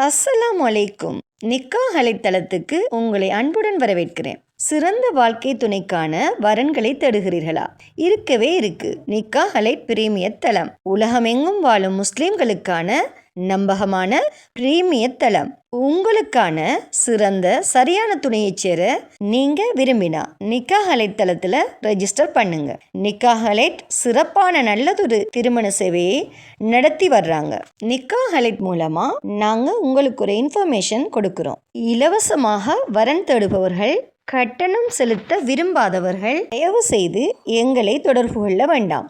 அஸ்ஸலாம் அலைக்கும். நிக்கா அலைத்தளத்துக்கு உங்களை அன்புடன் வரவேற்கிறேன். சிறந்த வாழ்க்கை துணைக்கான வரன்களை தேடுகிறீர்களா? இருக்கவே இருக்கு. நிக்கா ஹலைட் பிரீமியர் தளம். உலகமெங்கும் வாழும் முஸ்லிம்களுக்கான நம்பகமான பிரீமிய தளம். உங்களுக்கான சிறந்த சரியான துணையை சேர நீங்க விரும்பினா நிக்கா ஹலைட் தளத்துல ரெஜிஸ்டர் பண்ணுங்க. நிக்கா ஹலைட் சிறப்பான நல்லதொரு திருமண சேவையை நடத்தி வர்றாங்க. நிக்கா ஹலைட் மூலமா நாங்க உங்களுக்கு ஒரு இன்ஃபர்மேஷன் கொடுக்கிறோம். இலவசமாக வரன் தேடுபவர்கள் கட்டணம் செலுத்த விரும்பாதவர்கள் தயவு செய்து எங்களை தொடர்பு கொள்ள வேண்டாம்.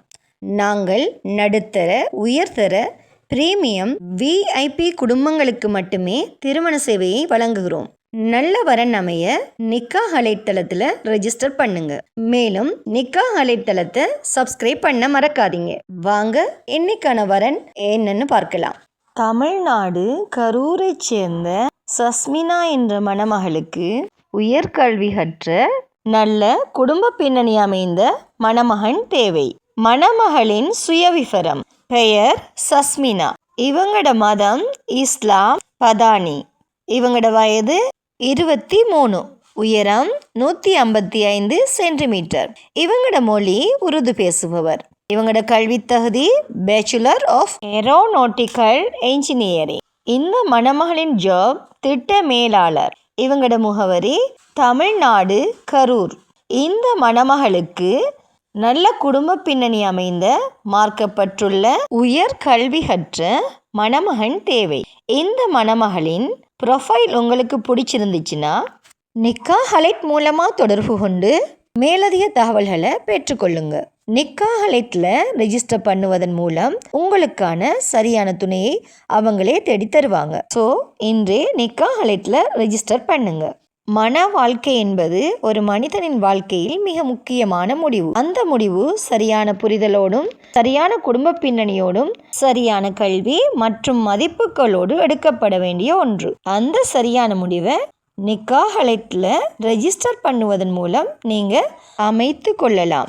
நாங்கள் நடுத்தர உயர்தர பிரீமியம் விஐபி குடும்பங்களுக்கு மட்டுமே திருமண சேவையை வழங்குகிறோம். நல்ல வரன் அமைய நிக்கா அலைத்தளத்தில் ரெஜிஸ்டர் பண்ணுங்க. மேலும் நிக்கா அலைத்தளத்தை சப்ஸ்கிரைப் பண்ண மறக்காதீங்க. வாங்க இன்னைக்கான வரன் என்னன்னு பார்க்கலாம். தமிழ்நாடு கரூரை சேர்ந்த சஸ்மினா என்ற மணமகளுக்கு உயர்கல்வி கற்ற நல்ல குடும்ப பின்னணி அமைந்த மணமகன் தேவை. மணமகளின் சுயவிவரம். பெயர் சஸ்மினா. இவங்களோட மதம் இஸ்லாம் பதானி. இவங்களோட வயது இருபத்தி மூணு உயரம் நூற்றி ஐம்பத்தி ஐந்து சென்டிமீட்டர். இவங்களோட மொழி உருது பேசுபவர். இவங்களோட கல்வி தகுதி பேச்சுலர் ஆஃப் ஏரோநாட்டிக்கல் என்ஜினியரிங் இந்த மணமகளின் ஜாப் திட்ட மேலாளர். இவங்களோட முகவரி தமிழ்நாடு கரூர். இந்த மணமகளுக்கு நல்ல குடும்ப பின்னணி அமைந்த மார்க்கப்பட்டுள்ள உயர் கல்வி கற்ற மணமகன் தேவை. இந்த மணமகளின் ப்ரொஃபைல் உங்களுக்கு பிடிச்சிருந்துச்சுன்னா நிக்கா ஹலைட் மூலமாக தொடர்பு கொண்டு மேலதிக தகவல்களை பெற்றுக்கொள்ளுங்கள் நிக்காஹாலெட்டில் ரெஜிஸ்டர் பண்ணுவதன் மூலம் உங்களுக்கான சரியான துணையை அவங்களே தேடி தருவாங்க. ஸோ இன்றே நிக்காகலைத்தில் ரெஜிஸ்டர் பண்ணுங்கள் மன வாழ்க்கை என்பது ஒரு மனிதனின் வாழ்க்கையில் மிக முக்கியமான முடிவு. அந்த முடிவு சரியான புரிதலோடும் சரியான குடும்ப பின்னணியோடும் சரியான கல்வி மற்றும் மதிப்புகளோடு எடுக்கப்பட வேண்டிய ஒன்று. அந்த சரியான முடிவை நிக்காஹலைட்டில் ரெஜிஸ்டர் பண்ணுவதன் மூலம் நீங்கள் அமைத்து கொள்ளலாம்.